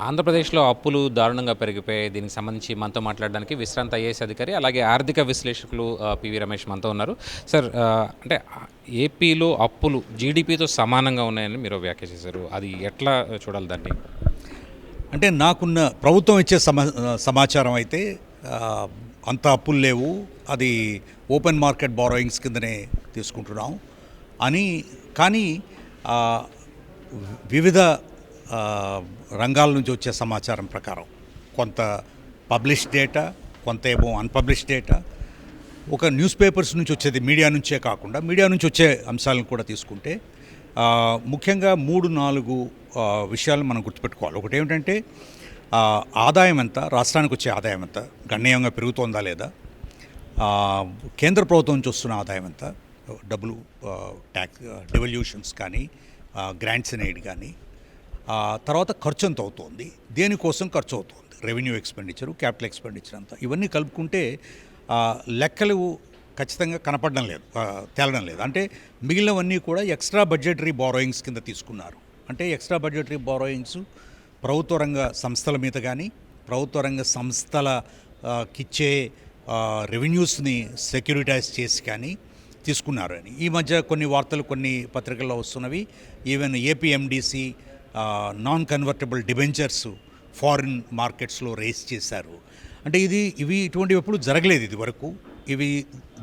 ఆంధ్రప్రదేశ్లో అప్పులు దారుణంగా పెరిగిపోయాయి. దీనికి సంబంధించి మనతో మాట్లాడడానికి విశ్రాంత ఐఏఎస్ అధికారి అలాగే ఆర్థిక విశ్లేషకులు పివి రమేష్ మనతో ఉన్నారు. సార్ అంటే ఏపీలో అప్పులు జీడిపితో సమానంగా ఉన్నాయని మీరు వ్యాఖ్య చేశారు అది ఎట్లా చూడాలి దాన్ని? అంటే నాకున్న ప్రభుత్వం ఇచ్చే సమా సమాచారం అయితే అంత అప్పులు లేవు. అది ఓపెన్ మార్కెట్ బారోయింగ్స్ కిందనే తీసుకుంటున్నాం. అని కానీ వివిధ రంగాల నుంచి వచ్చే సమాచారం ప్రకారం కొంత పబ్లిష్ డేటా కొంత ఏమో అన్పబ్లిష్ డేటా ఒక న్యూస్ పేపర్స్ నుంచి వచ్చేది మీడియా నుంచే కాకుండా మీడియా నుంచి వచ్చే అంశాలను కూడా తీసుకుంటే ముఖ్యంగా మూడు నాలుగు విషయాలు మనం గుర్తుపెట్టుకోవాలి. ఒకటి ఏమిటంటే ఆదాయం ఎంత రాష్ట్రానికి వచ్చే ఆదాయం ఎంత గణనీయంగా పెరుగుతోందా లేదా కేంద్ర ప్రభుత్వం నుంచి వస్తున్న ఆదాయం ఎంత డబ్బులు ట్యాక్స్ డివల్యూషన్స్ కానీ గ్రాంట్స్ అండ్ ఎయిడ్ కానీ తర్వాత ఖర్చు ఎంత అవుతోంది దేనికోసం ఖర్చు అవుతుంది రెవెన్యూ ఎక్స్పెండిచర్ క్యాపిటల్ ఎక్స్పెండిచర్ అంతా. ఇవన్నీ కలుపుకుంటే లెక్కలు ఖచ్చితంగా కనపడడం లేదు. తేలడం లేదు. అంటే మిగిలినవన్నీ కూడా ఎక్స్ట్రా బడ్జెటరీ బారోయింగ్స్ కింద తీసుకున్నారు. అంటే ఎక్స్ట్రా బడ్జెటరీ బారోయింగ్స్ ప్రభుత్వ రంగ సంస్థల మీద కానీ ప్రభుత్వ రంగ సంస్థల కిచ్చే రెవెన్యూస్ని సెక్యూరిటైజ్ చేసి కానీ తీసుకున్నారు అని ఈ మధ్య కొన్ని వార్తలు కొన్ని పత్రికల్లో వస్తున్నవి. Even APMDC non convertible debentures foreign మార్కెట్స్లో రేస్ చేశారు. అంటే ఇది ఇవి ఇటువంటివి ఎప్పుడు జరగలేదు ఇది వరకు. ఇవి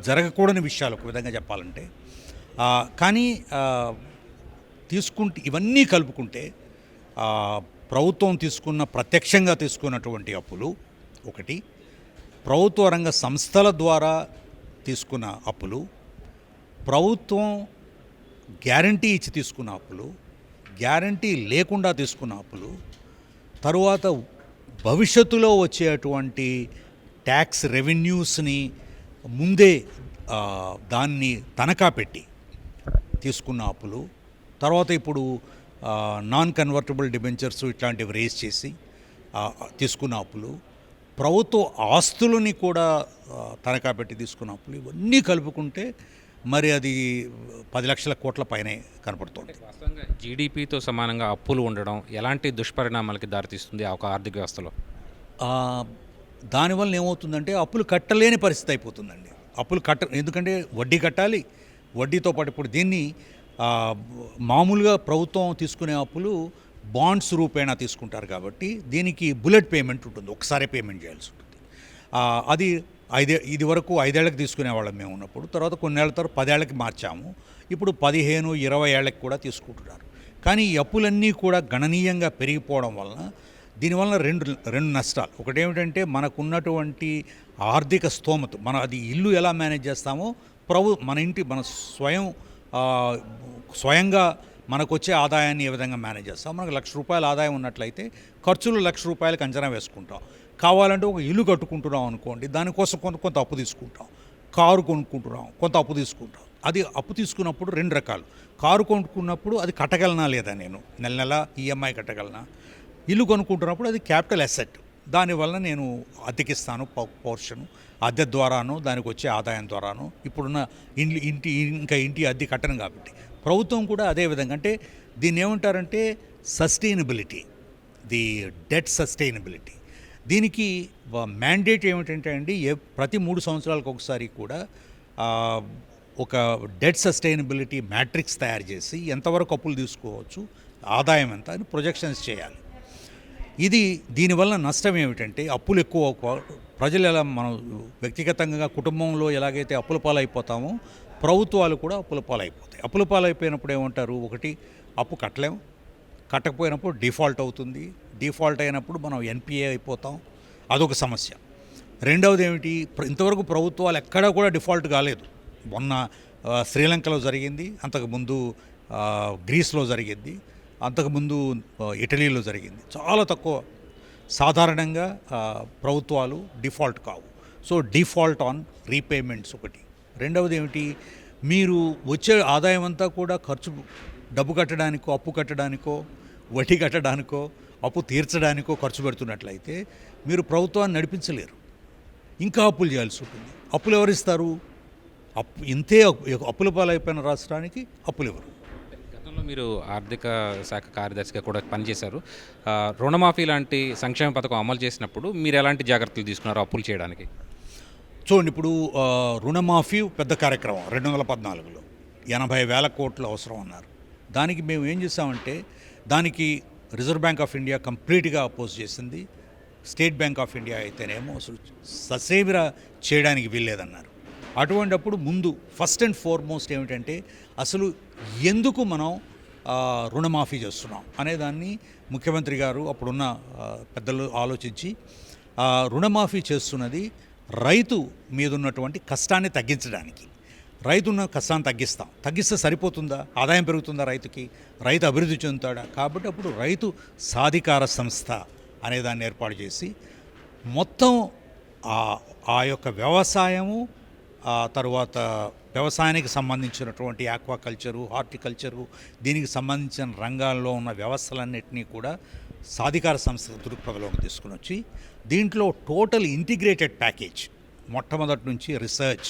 జరగకూడని విషయాలు ఒక విధంగా చెప్పాలంటే. కానీ తీసుకుంటే ఇవన్నీ కలుపుకుంటే ప్రభుత్వం తీసుకున్న ప్రత్యక్షంగా తీసుకున్నటువంటి అప్పులు ఒకటి. ప్రభుత్వ రంగ సంస్థల ద్వారా తీసుకున్న అప్పులు. ప్రభుత్వం గ్యారంటీ ఇచ్చి తీసుకున్న అప్పులు. గ్యారంటీ లేకుండా తీసుకున్న అప్పులు తరువాత భవిష్యత్తులో వచ్చేటువంటి ట్యాక్స్ రెవెన్యూస్ని ముందే దాన్ని తనఖా పెట్టి తీసుకున్న అప్పులు తర్వాత ఇప్పుడు నాన్ కన్వర్టబుల్ డిబెంచర్స్ ఇట్లాంటివి రేస్ చేసి తీసుకున్న అప్పులు ప్రభుత్వ ఆస్తులని కూడా తనఖా పెట్టి తీసుకున్న అప్పులు ఇవన్నీ కలుపుకుంటే మరి అది పది లక్షల కోట్ల పైనే కనపడుతుంది. జీడిపితో సమానంగా అప్పులు ఉండడం ఎలాంటి దుష్పరిణామాలకి దారితీస్తుంది ఆ ఒక ఆర్థిక వ్యవస్థలో? దానివల్ల ఏమవుతుందంటే అప్పులు కట్టలేని పరిస్థితి అయిపోతుందండి. అప్పులు కట్ట ఎందుకంటే వడ్డీ కట్టాలి వడ్డీతో పాటు ఇప్పుడు దీన్ని మామూలుగా ప్రభుత్వం తీసుకునే అప్పులు బాండ్స్ రూపేణా తీసుకుంటారు కాబట్టి దీనికి బుల్లెట్ పేమెంట్ ఉంటుంది ఒకసారి పేమెంట్ చేయాల్సి ఉంటుంది. అది ఐదే ఇది వరకు ఐదేళ్ళకు తీసుకునేవాళ్ళం మేము ఉన్నప్పుడు. తర్వాత కొన్నేళ్ళ తర్వాత పదేళ్ళకి మార్చాము. ఇప్పుడు పదిహేను ఇరవై ఏళ్ళకి కూడా తీసుకుంటున్నారు. కానీ ఈ అప్పులన్నీ కూడా గణనీయంగా పెరిగిపోవడం వలన దీనివల్ల రెండు రెండు నష్టాలు. ఒకటేమిటంటే మనకున్నటువంటి ఆర్థిక స్తోమత మన అది ఇల్లు ఎలా మేనేజ్ చేస్తామో ప్రభు మన ఇంటి మన స్వయం స్వయంగా మనకు వచ్చే ఆదాయాన్ని ఏ విధంగా మేనేజ్ చేస్తాం? మనకు లక్ష రూపాయల ఆదాయం ఉన్నట్లయితే ఖర్చులు లక్ష రూపాయలకు అంచనా వేసుకుంటాం. కావాలంటే ఒక ఇల్లు కట్టుకుంటున్నాం అనుకోండి దానికోసం కొంత కొంత అప్పు తీసుకుంటాం. కారు కొనుక్కుంటున్నాం కొంత అప్పు తీసుకుంటాం. అది అప్పు తీసుకున్నప్పుడు రెండు రకాలు. కారు కొనుక్కున్నప్పుడు అది కట్టగలనా లేదా నేను? నెల నెల ఈఎంఐ కట్టగలనా? ఇల్లు కొనుక్కుంటున్నప్పుడు అది క్యాపిటల్ అసెట్. దానివల్ల నేను అద్దెకిస్తాను పోర్షన్. అద్దె ద్వారాను దానికి వచ్చే ఆదాయం ద్వారాను ఇప్పుడున్న ఇండ్లు ఇంటి ఇంకా ఇంటి అద్దె కట్టను కాబట్టి. ప్రభుత్వం కూడా అదే విధంగా అంటే దీన్ని ఏమంటారంటే సస్టైనబిలిటీ. The debt sustainability. దీనికి మ్యాండేట్ ఏమిటంటే అండి ప్రతి మూడు సంవత్సరాలకు ఒకసారి కూడా ఒక డెట్ సస్టైనబిలిటీ మ్యాట్రిక్స్ తయారు చేసి ఎంతవరకు అప్పులు తీసుకోవచ్చు ఆదాయం ఎంత అని ప్రొజెక్షన్స్ చేయాలి. ఇది దీనివల్ల నష్టం ఏమిటంటే అప్పులు ఎక్కువ ప్రజలు ఎలా మనం వ్యక్తిగతంగా కుటుంబంలో ఎలాగైతే అప్పుల పాలైపోతామో ప్రభుత్వాలు కూడా అప్పుల పాలైపోతాయి. అప్పుల పాలైపోయినప్పుడు ఏమంటారు? ఒకటి అప్పు కట్టలేము కట్టకపోయినప్పుడు డిఫాల్ట్ అవుతుంది. డిఫాల్ట్ అయినప్పుడు మనం ఎన్పిఏ అయిపోతాం. అదొక సమస్య. రెండవది ఏమిటి? ఇంతవరకు ప్రభుత్వాలు ఎక్కడా కూడా డిఫాల్ట్ కాలేదు. మొన్న శ్రీలంకలో జరిగింది. అంతకుముందు గ్రీస్లో జరిగింది. అంతకుముందు ఇటలీలో జరిగింది. చాలా తక్కువ. సాధారణంగా ప్రభుత్వాలు డిఫాల్ట్ కావు. సో డిఫాల్ట్ ఆన్ రీపేమెంట్స్ ఒకటి. రెండవది ఏమిటి? మీరు వచ్చే ఆదాయం అంతా కూడా ఖర్చు డబ్బు కట్టడానికో అప్పు కట్టడానికో వడ్డీ కట్టడానికో అప్పు తీర్చడానికో ఖర్చు పెడుతున్నట్లయితే మీరు ప్రభుత్వాన్ని నడిపించలేరు. ఇంకా అప్పులు చేయాల్సి ఉంటుంది. అప్పులు ఎవరిస్తారు అప్పు ఇంతే అప్పు- అప్పుల పాలైపోయిన రాష్ట్రానికి అప్పులు ఎవరు? గతంలో మీరు ఆర్థిక శాఖ కార్యదర్శిగా కూడా పనిచేశారు. రుణమాఫీ లాంటి సంక్షేమ పథకం అమలు చేసినప్పుడు మీరు ఎలాంటి జాగ్రత్తలు తీసుకున్నారు అప్పులు చేయడానికి? చూడండి ఇప్పుడు రుణమాఫీ పెద్ద కార్యక్రమం రెండు వందల పద్నాలుగులో ఎనభై వేల కోట్లు అవసరం అన్నారు. దానికి మేము ఏం చేసామంటే దానికి రిజర్వ్ బ్యాంక్ ఆఫ్ ఇండియా కంప్లీట్గా అపోజ్ చేసింది. స్టేట్ బ్యాంక్ ఆఫ్ ఇండియా అయితేనేమో అసలు ససేమిరా చేయడానికి వీల్లేదన్నారు. అటువంటప్పుడు ముందు ఫస్ట్ అండ్ ఫార్మోస్ట్ ఏమిటంటే అసలు ఎందుకు మనం రుణమాఫీ చేస్తున్నాం అనేదాన్ని ముఖ్యమంత్రి గారు అప్పుడున్న పెద్దలు ఆలోచించి రుణమాఫీ చేస్తున్నది రైతు మీద ఉన్నటువంటి కష్టాన్ని తగ్గించడానికి. రైతున్న కష్టాన్ని తగ్గిస్తాం. తగ్గిస్తే సరిపోతుందా? ఆదాయం పెరుగుతుందా రైతుకి? రైతు అభివృద్ధి చెందుతాడా? కాబట్టి అప్పుడు రైతు సాధికార సంస్థ అనే దాన్ని ఏర్పాటు చేసి మొత్తం ఆ ఆ యొక్క వ్యవసాయము ఆ తర్వాత వ్యవసాయానికి సంబంధించినటువంటి ఆక్వాకల్చరు హార్టికల్చరు దీనికి సంబంధించిన రంగాల్లో ఉన్న వ్యవస్థలన్నింటినీ కూడా సాధికార సంస్థ దృక్పథంలోకి తీసుకుని వచ్చి దీంట్లో టోటల్ ఇంటిగ్రేటెడ్ ప్యాకేజ్ మొట్టమొదటి నుంచి research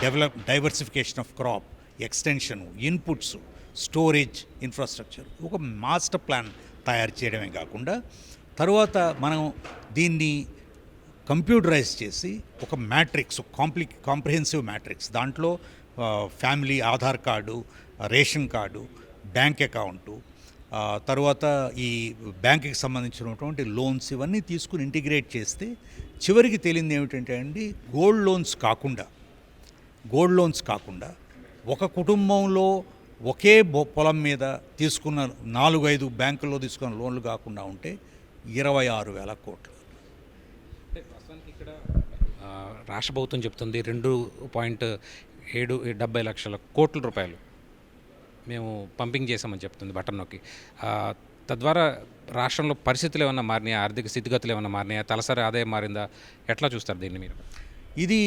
develop diversification of crop extension inputs storage infrastructure ఒక మాస్టర్ ప్లాన్ తయారు చేయడమే కాకుండా తరువాత మనం దీన్ని కంప్యూటరైజ్ చేసి ఒక మ్యాట్రిక్స్ కాంప్లి కాంప్రిహెన్సివ్ మ్యాట్రిక్స్. దాంట్లో family Aadhaar card ration card bank account తర్వాత ఈ బ్యాంకుకి సంబంధించినటువంటి లోన్స్ ఇవన్నీ తీసుకుని ఇంటిగ్రేట్ చేస్తే చివరికి తేలింది ఏమిటంటే అండి గోల్డ్ లోన్స్ కాకుండా గోల్డ్ లోన్స్ కాకుండా ఒక కుటుంబంలో ఒకే పొలం మీద తీసుకున్న నాలుగు ఐదు బ్యాంకుల్లో తీసుకున్న లోన్లు కాకుండా ఉంటే ఇరవై ఆరు వేల కోట్లు అంటే ప్రస్తుతానికి ఇక్కడ ఆ, రాష్ట్ర ప్రభుత్వం చెప్తుంది రెండు పాయింట్ ఏడు డెబ్బై లక్షల కోట్ల రూపాయలు మేము పంపింగ్ చేసామని చెప్తుంది బటన్ నొక్కి ఆ, తద్వారా రాష్ట్రంలో పరిస్థితులు ఏమన్నా మారినాయా? ఆర్థిక స్థితిగతులు ఏమన్నా మారినాయా? తలసరి ఆదాయం మారిందా? ఎట్లా చూస్తారు దీన్ని మీరు? ఇది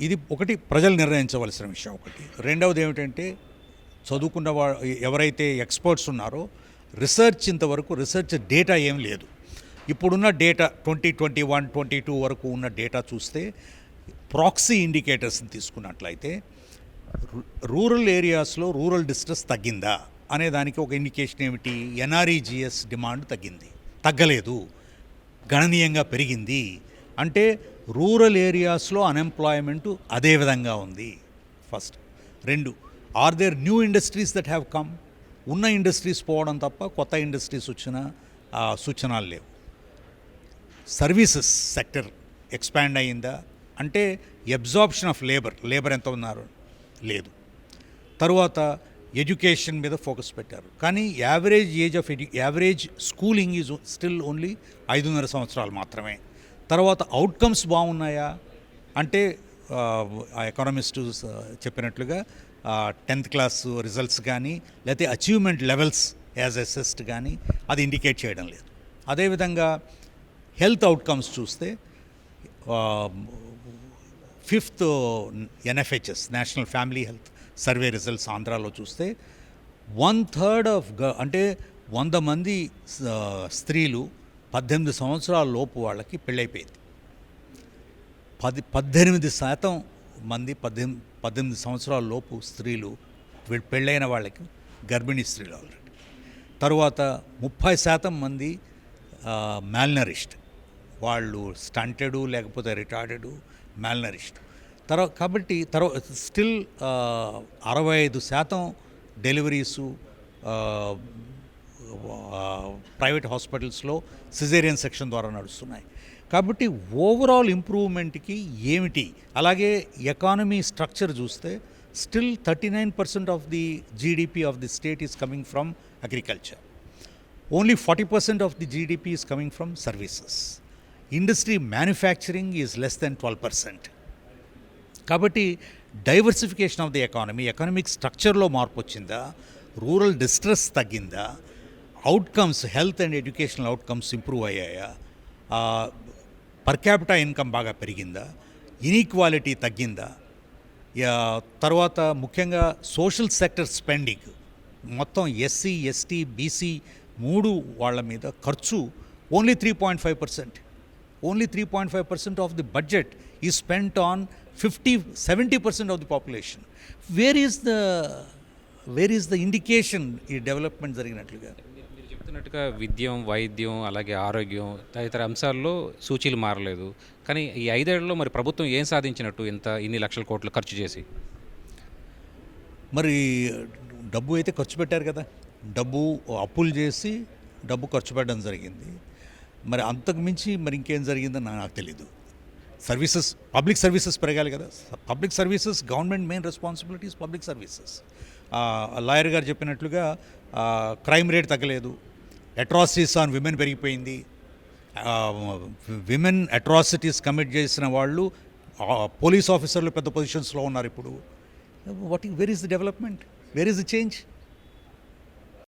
ఇది ఒకటి ప్రజలు నిర్ణయించవలసిన విషయం ఒకటి. రెండవది ఏమిటంటే చదువుకున్న వా ఎవరైతే ఎక్స్పర్ట్స్ ఉన్నారో రీసెర్చ్ ఇంతవరకు రీసెర్చ్ డేటా ఏం లేదు. ఇప్పుడున్న data twenty twenty one twenty two వరకు ఉన్న డేటా చూస్తే ప్రాక్సీ ఇండికేటర్స్ని తీసుకున్నట్లయితే రూరల్ ఏరియాస్లో రూరల్ డిస్ట్రెస్ తగ్గిందా అనే దానికి ఒక ఇండికేషన్ ఏమిటి? ఎన్ఆర్ఈజిఎస్ డిమాండ్ తగ్గింది. తగ్గలేదు. గణనీయంగా పెరిగింది. అంటే రూరల్ ఏరియాస్లో అన్ఎంప్లాయ్మెంట్ అదే విధంగా ఉంది. ఫస్ట్. రెండు. Are there new industries that have come? ఉన్న ఇండస్ట్రీస్ పోవడం తప్ప కొత్త ఇండస్ట్రీస్ వచ్చిన సూచనలు లేవు. సర్వీసెస్ సెక్టర్ ఎక్స్పాండ్ అయ్యిందా? అంటే అబ్జార్ప్షన్ ఆఫ్ లేబర్ లేబర్ ఎంత ఉన్నారు? లేదు. తరువాత ఎడ్యుకేషన్ మీద ఫోకస్ పెట్టారు. కానీ average age of edu average schooling is still only ఐదున్నర సంవత్సరాలు మాత్రమే. తర్వాత అవుట్కమ్స్ బాగున్నాయా? అంటే ఆ చెప్పినట్లుగా టెన్త్ క్లాస్ రిజల్ట్స్ కానీ లేకపోతే అచీవ్మెంట్ లెవెల్స్ యాజ్ అసెస్డ్ కానీ అది ఇండికేట్ చేయడం లేదు. అదేవిధంగా హెల్త్ అవుట్కమ్స్ చూస్తే fifth NFHS national family health survey results ఆంధ్రాలో చూస్తే వన్ థర్డ్ ఆఫ్ గ అంటే వంద మంది స్త్రీలు పద్దెనిమిది సంవత్సరాల లోపు వాళ్ళకి పెళ్ళైపోయింది. పది పద్దెనిమిది శాతం మంది పద్దెనిమిది పద్దెనిమిది సంవత్సరాల లోపు స్త్రీలు పెళ్ళైన వాళ్ళకి గర్భిణీ స్త్రీలు ఆల్రెడీ. తరువాత ముప్పై శాతం మంది మ్యాల్నరిస్ట్ వాళ్ళు స్టంటెడు లేకపోతే రిటార్డెడు మ్యాల్నరిస్ట్ తర్వాత కాబట్టి తర్వాత స్టిల్ అరవై ఐదు శాతం డెలివరీసు ప్రైవేట్ హాస్పిటల్స్లో సిజేరియన్ సెక్షన్ ద్వారా నడుస్తున్నాయి. కాబట్టి ఓవరాల్ ఇంప్రూవ్మెంట్కి ఏమిటి? అలాగే ఎకానమీ స్ట్రక్చర్ చూస్తే still thirty nine percent of the GDP of the state is coming from agriculture. Only forty percent of the GDP is coming from services. Industry manufacturing is less than twelve percent. కాబట్టి diversification of the economy economic స్ట్రక్చర్లో మార్పు వచ్చిందా? Rural distress తగ్గిందా? Outcomes health and educational outcomes improve అయ్యాయా? Per capita income బాగా పెరిగిందా? Inequality తగ్గిందా? తర్వాత ముఖ్యంగా సోషల్ సెక్టర్ స్పెండింగ్. మొత్తం ఎస్సీ ఎస్టీ బీసీ మూడు వాళ్ళ మీద ఖర్చు only three point five percent. Only three point five percent of the budget is spent on fifty seventy percent of the population where is the where is the indication ఈ development జరిగినట్లుగా? మీరు మీరు చెప్తున్నట్టుగా విద్యం వైద్యం అలాగే ఆరోగ్యం తదితర అంశాల్లో సూచీలు మారలేదు. కానీ ఈ ఐదేళ్ళలో మరి ప్రభుత్వం ఏం సాధించినట్టు ఇంత ఇన్ని లక్షల కోట్లు ఖర్చు చేసి? మరి డబ్బు అయితే ఖర్చు పెట్టారు కదా. డబ్బు అప్పులు చేసి డబ్బు ఖర్చు పెట్టడం జరిగింది. మరి అంతకు మించి మరి ఇంకేం జరిగిందని నాకు తెలీదు. సర్వీసెస్ పబ్లిక్ సర్వీసెస్ పెరగాలి కదా. Public services government main responsibilities public services lawyer గారు చెప్పినట్లుగా క్రైమ్ రేట్ తగ్గలేదు. అట్రాసిటీస్ ఆన్ విమెన్ పెరిగిపోయింది. విమెన్ అట్రాసిటీస్ కమిట్ చేసిన వాళ్ళు పోలీస్ ఆఫీసర్లు పెద్ద పొజిషన్స్లో ఉన్నారు ఇప్పుడు. What where is the development where is the change